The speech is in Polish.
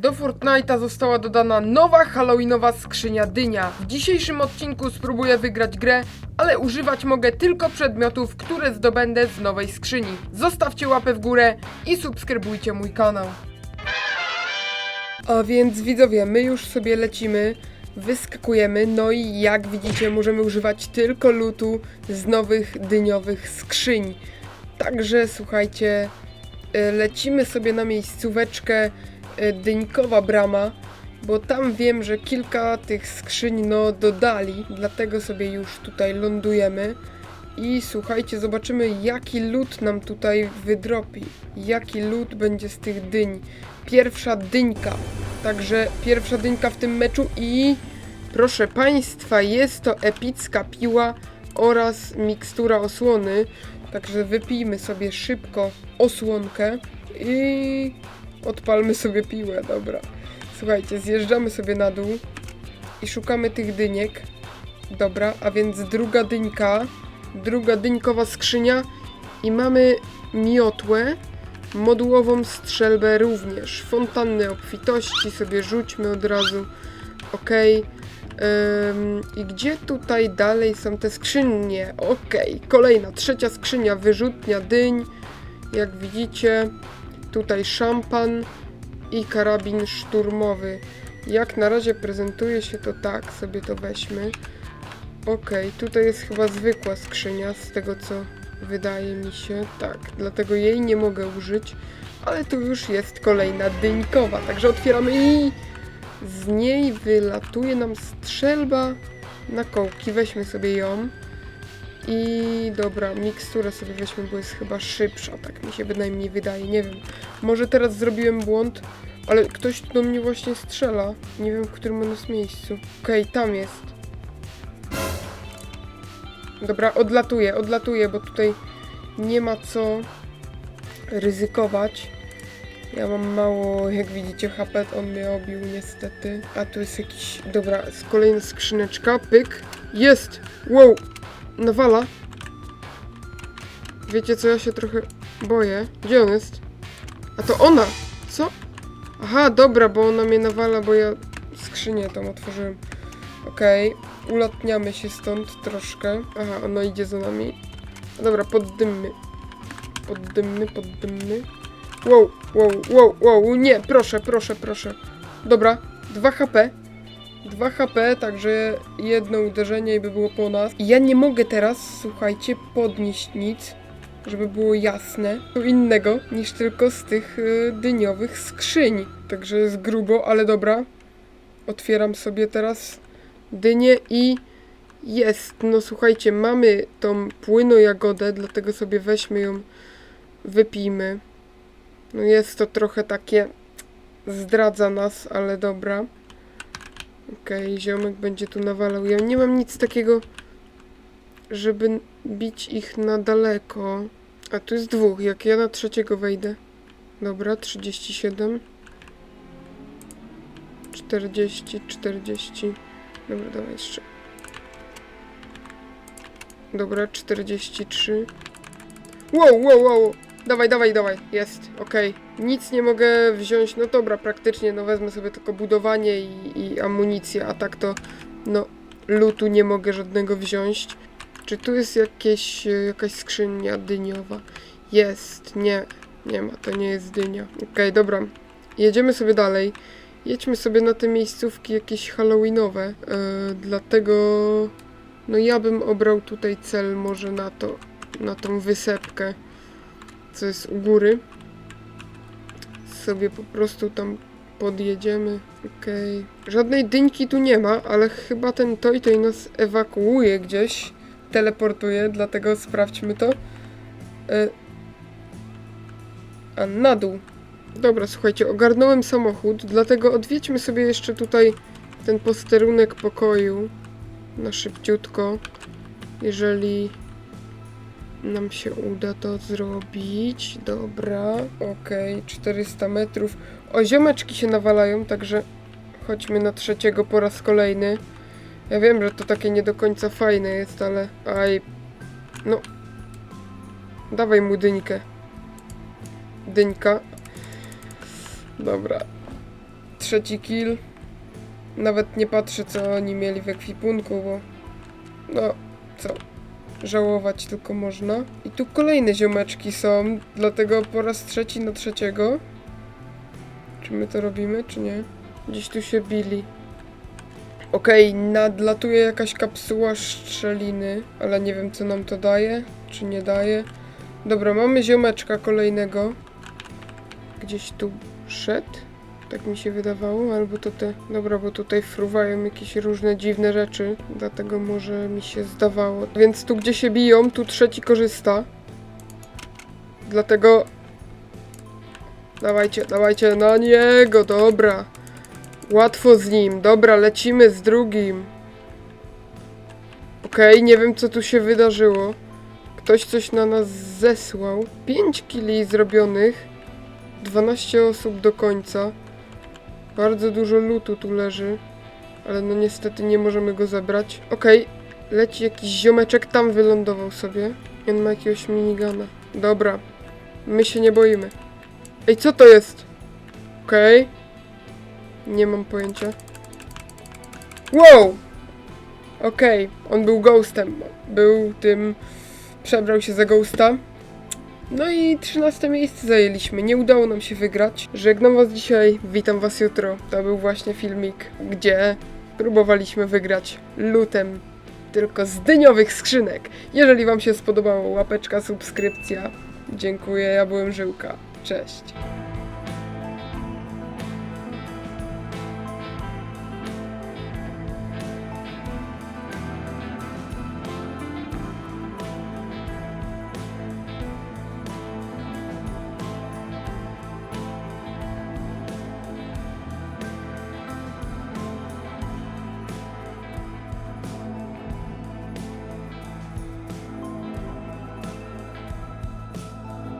Do Fortnite'a została dodana nowa halloweenowa skrzynia dynia. W dzisiejszym odcinku spróbuję wygrać grę, ale używać mogę tylko przedmiotów, które zdobędę z nowej skrzyni. Zostawcie łapę w górę i subskrybujcie mój kanał. A więc widzowie, my już sobie lecimy, wyskakujemy, no i jak widzicie możemy używać tylko lutu z nowych dyniowych skrzyń. Także słuchajcie, lecimy sobie na miejscóweczkę y, Dyńkowa Brama, bo tam wiem, że kilka tych skrzyń no dodali, dlatego sobie już tutaj lądujemy. I słuchajcie, zobaczymy jaki lód nam tutaj wydropi. Jaki lód będzie z tych dyń. Pierwsza dyńka. Także pierwsza dyńka w tym meczu i proszę Państwa, jest to epicka piła oraz mikstura osłony. Także wypijmy sobie szybko osłonkę i odpalmy sobie piłę, dobra. Słuchajcie, zjeżdżamy sobie na dół i szukamy tych dyniek. Dobra, a więc druga dyńka, druga dyńkowa skrzynia i mamy miotłę, modułową strzelbę również. Fontanny obfitości sobie rzućmy od razu. Okej. Ym, I gdzie tutaj dalej są te skrzynie? Okej, kolejna, trzecia skrzynia, wyrzutnia dyń. Jak widzicie, tutaj szampan i karabin szturmowy. Jak na razie prezentuje się to tak, sobie to weźmy. Okej, tutaj jest chyba zwykła skrzynia, z tego co wydaje mi się. Tak, dlatego jej nie mogę użyć. Ale tu już jest kolejna dyńkowa, także otwieramy i z niej wylatuje nam strzelba na kołki. Weźmy sobie ją. I dobra, miksturę sobie weźmy, bo jest chyba szybsza, tak mi się bynajmniej wydaje. Nie wiem, może teraz zrobiłem błąd, ale ktoś do mnie właśnie strzela. Nie wiem, w którym on jest miejscu. Okej, tam jest. Dobra, odlatuję, odlatuję, bo tutaj nie ma co ryzykować. Ja mam mało, jak widzicie, HP, on mnie obił niestety. A tu jest jakiś, dobra, kolejna skrzyneczka, pyk. Jest! Wow! Nawala. Wiecie co, ja się trochę boję. Gdzie on jest? A to ona! Co? Aha, dobra, bo ona mnie nawala, bo ja skrzynię tam otworzyłem. Okej, ulatniamy się stąd troszkę. Aha, ona idzie za nami. Dobra, poddymmy. Poddymmy, poddymmy. Wow, wow, wow, wow, nie, proszę, proszę, proszę. Dobra, 2 HP. 2 HP, także jedno uderzenie i by było po nas. Ja nie mogę teraz, słuchajcie, podnieść nic, żeby było jasne, co innego niż tylko z tych y, dyniowych skrzyń. Także jest grubo, ale dobra. Otwieram sobie teraz dynię i jest. No słuchajcie, mamy tą płyno-jagodę, dlatego sobie weźmy ją, wypijmy. No jest to trochę takie zdradza nas, ale dobra. Okej, ziomek będzie tu nawalał. Ja nie mam nic takiego, żeby bić ich na daleko. A tu jest dwóch. Jak ja na trzeciego wejdę. Dobra, 37. 40, 40. Dobra, dawaj jeszcze. Dobra, 43. Wow, wow, wow. Dawaj, dawaj, dawaj. Jest, okej. Nic nie mogę wziąć. No dobra, praktycznie, no wezmę sobie tylko budowanie i, i amunicję, a tak to, no, lutu nie mogę żadnego wziąć. Czy tu jest jakieś, e, jakaś skrzynia dyniowa? Jest, nie, nie ma, to nie jest dynia. Okej, dobra. Jedziemy sobie dalej. Jedźmy sobie na te miejscówki jakieś halloweenowe, e, dlatego, no ja bym obrał tutaj cel może na to, na tą wysepkę co jest u góry. Sobie po prostu tam podjedziemy. Okej. Żadnej dyńki tu nie ma, ale chyba ten Toy Toy nas ewakuuje gdzieś. Teleportuje, dlatego sprawdźmy to. E... A na dół. Dobra, słuchajcie, ogarnąłem samochód, dlatego odwiedźmy sobie jeszcze tutaj ten posterunek pokoju na szybciutko. Jeżeli nam się uda to zrobić. Dobra, okej, 400 metrów. O, ziomeczki się nawalają, także chodźmy na trzeciego po raz kolejny. Ja wiem, że to takie nie do końca fajne jest, ale aj, no, dawaj mu dyńkę. Dyńka. Dobra. trzeci kill. Nawet nie patrzę, co oni mieli w ekwipunku, bo no, co, żałować tylko można. I tu kolejne ziomeczki są, dlatego po raz trzeci na trzeciego. Czy my to robimy, czy nie? Gdzieś tu się bili. Okej, nadlatuje jakaś kapsuła szczeliny, ale nie wiem, co nam to daje, czy nie daje. Dobra, mamy ziomeczka kolejnego. Gdzieś tu szedł? Tak mi się wydawało, albo to te... Dobra, bo tutaj fruwają jakieś różne dziwne rzeczy, dlatego może mi się zdawało. Więc tu, gdzie się biją, tu trzeci korzysta. Dlatego... Dawajcie, dawajcie na niego, dobra. Łatwo z nim, dobra, lecimy z drugim. Okej, nie wiem co tu się wydarzyło. Ktoś coś na nas zesłał. 5 kili zrobionych. 12 osób do końca. Bardzo dużo lutu tu leży. Ale no niestety nie możemy go zabrać. Okej, leci jakiś ziomeczek, tam wylądował sobie. I on ma jakiegoś minigana. Dobra, my się nie boimy. Ej, co to jest? Okej. Nie mam pojęcia. Wow! Okej, on był ghostem. Był tym. Przebrał się za ghosta. No i 13 miejsce zajęliśmy. Nie udało nam się wygrać. Żegnam Was dzisiaj, witam Was jutro. To był właśnie filmik, gdzie próbowaliśmy wygrać lutem tylko z dyniowych skrzynek. Jeżeli Wam się spodobało, łapeczka, subskrypcja. Dziękuję, ja byłem Żyłka. Cześć.